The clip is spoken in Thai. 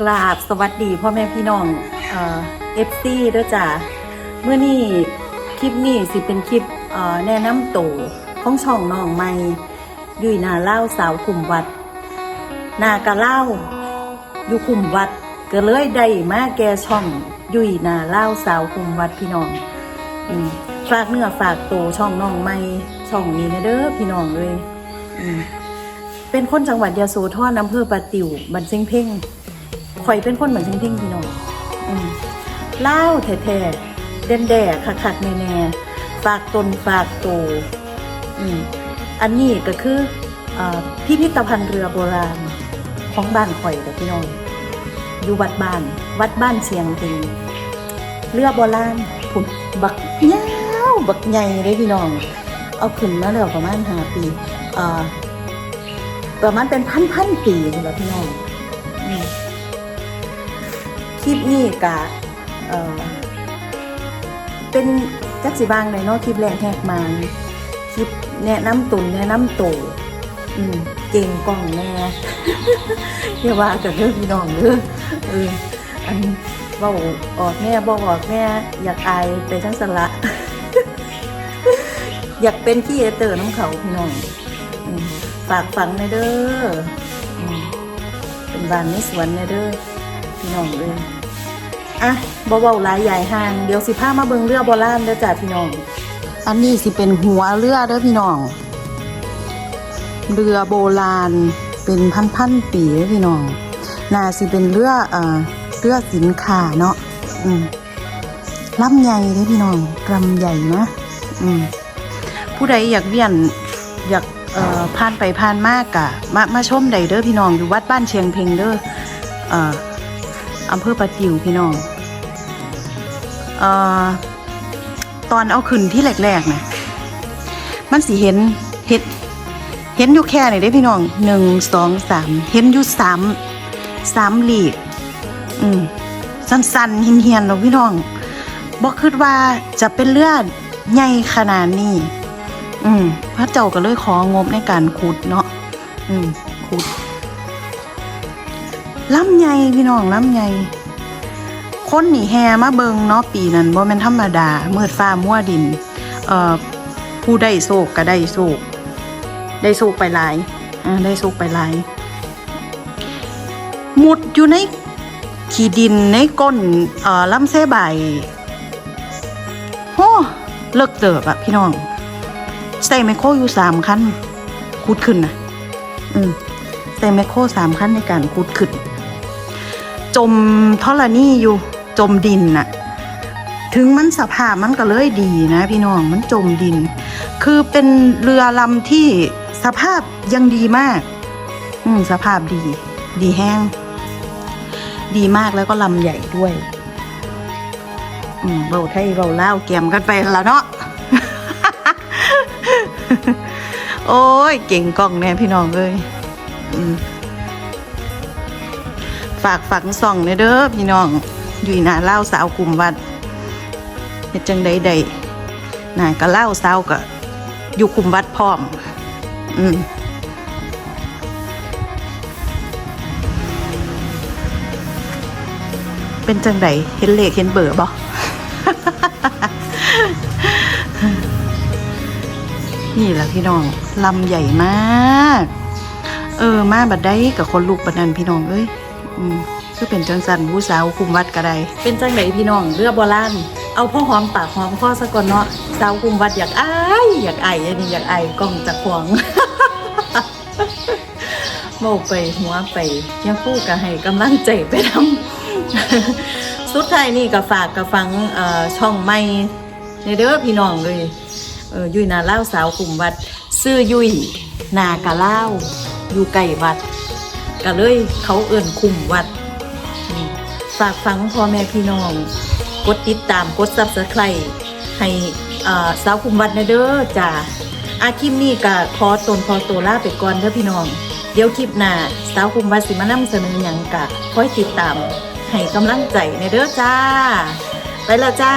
กราบสวัสดีพ่อแม่พี่น้องเอฟซีด้วยจ้ะเมื่อนี้คลิปนี้สิเป็นคลิปเอ่อแนะนำตัวของช่องน้องใหม่ยุยนาเล่าสาวคุมวัด นากะเล่าอยู่คุมวัดก็เลยได้มาแกช่องยุยนาเล่าสาวคุมวัดพี่น้องฝากเนื้อฝากตัวช่องน้องใหม่ช่องนี้นะเด้อพี่น้องเลยเป็นคนจังหวัดยะโสธรอำเภอปะติวบันเซิงเพ่ง ข่อยเป็นคนเหมือนเพ่งๆพี่น้องเล่าแท้ๆเด่นแด่คักๆแน่ๆฝากตนฝากโตวอันนี้ก็คืออ่พิพิธภัณฑ์เรือโบราณของบ้านข่อยกับพี่น้องอยู่วัดบ้าน วัดบ้านเชียงพิงเรือโบราณผุนบักยาวบักใหญ่เลยพี่น้อง เอาขึ้นมาแล้วประมาณห้าปีประมาณเป็นพันพันๆปีเลยพี่น้อง คลิปนี้กะเอ่อเป็นจักสิบางในเนาะคลิปแรกแหกมาคลิปแนะนำตุนแนะนำโตวอืมเก่งกล่องแน่อย่ว่ากับเรื่องพี่น้องเด้อเอออันเว่ออกแน่บอกออกแน่อยากอายไปทั้งสละ อยากเป็นขี้เอเตอร์น้ำเขาพี่น้องฝากฝังในเด้อเป็นบ้านในสวนในเด้อ พี่น้องเลยอะบ่เบาหลายใหญ่ห่างเดี๋ยวสิพามาเบิงเรือโบราณเด้อจ้ะพี่น้อง อันนี้สิเป็นหัวเรือเด้อพี่น้อง เรือโบราณเป็นพันๆปีเด้อพี่น้องน่าสิเป็นเรือเอ่อเรือสินค้าเนาะอืมลำใหญ่เด้อพี่น้องลำใหญ่นะอืมผู้ใดอยากเวียนอยากเอ่อผ่านไปผ่านมากกะมามาชมได้เด้อพี่น้องอยู่วัดบ้านเชียงเพ็งเด้อเอ่อ อำเภอปะติวพี่น้องเอ่อตอนเอาขึ้นที่แรกๆนะมันสิเห็นเห็นเห็นอยู่แค่ไหนได้พี่น้องหนึ่งสองสามเห็นอยู่สามสามหลีกอืมสั้นๆเฮียนๆเราพี่น้องบอกคิดว่าจะเป็นเลือดใหญ่ขนาดนี้ อืมพระเจ้าก็เลยของบในการขุดเนาะอืมขุด ล้ำใหญ่พี่น้องล้ำใหญ่คนหนีแฮมาเบิงเนาะปีนั้นบ่แม่นธรรมดาเมืดฟ้ามัวดิน เอ่อผู้ได้โศกก็ได้โศกได้โศกไปหลายอ่าได้โศกไปหลายมุดอยู่ในขี้ดินในก้นเอ่อลำเส้ใบโอ้เลิกเติบอะพี่น้อง ใส่ไมโครอยู่สามคันคูดขึ้นนะอืมใส่ไมโครสามคันในการคูดขึ้น จมทอลนี่อยู่จมดินน่ะ ถึงมันสภาพมันก็เลยดีนะ พี่น้องมันจมดิน คือเป็นเรือลำที่สภาพยังดีมาก อืมสภาพดี ดีแห้ง ดีมากแล้วก็ลำใหญ่ด้วย อืมเบาไทยเบาเล่าวแกมกันไปแล้วเนาะโอ้ย เก่งกล้องแน่พี่น้องเอ้ยอืม ฝากฝังส่องเนเด้อพี่น้องอยู่หน้าเล่าสาวกลุ่มวัดเฮ็ดจังใดใดน่าก็เล่าสาวก็อยู่กลุ่มวัดพร้อม อืมเป็นจังใดเห็นเลขเห็นเบอร์บ่นี่แหละพี่น้องลำใหญ่มาก เออ มาบัดได้กับคนลูกบัดนั้นพี่น้องเอ้ย อืมคือเป็นจังสันผู้สาวคุมวัดก็ได้เป็นจังไหนพี่น้องเรือโบราณเอาพ่อหอมปากหอมคอสะก่อนเนาะสาวคุมวัดอยากอายอยากไอายอันนี้อยากไอายกล้องจากขวงโมไปหัวไปยังพูดก็ให้กำลังใจไปทำสุดท้ายนี่ก็ฝากกับฟังช่องไม่ในเด้อพี่น้องเลยเออยุยนาเล่าสาวกลุ่มวัด ซื้อยุยนากะเล่าอยู่ไก่วัด ก็เลยเขาเอิ่นคุมวัดฝากฟังพ่อแม่พี่น้อง กดติดตามกดซับสไครต์ให้สาวคุมวัดนะเด้อจ้าอาคลิปนี้ก็ขอตนขอตัวลาไปก่อนเด้อพี่น้อง เดี๋ยวคลิปหน้าสาวคุมวัดสิมานำเสนอหยังกะคอยติดตามให้กำลังใจในเด้อจ้า ไปแล้วจ้า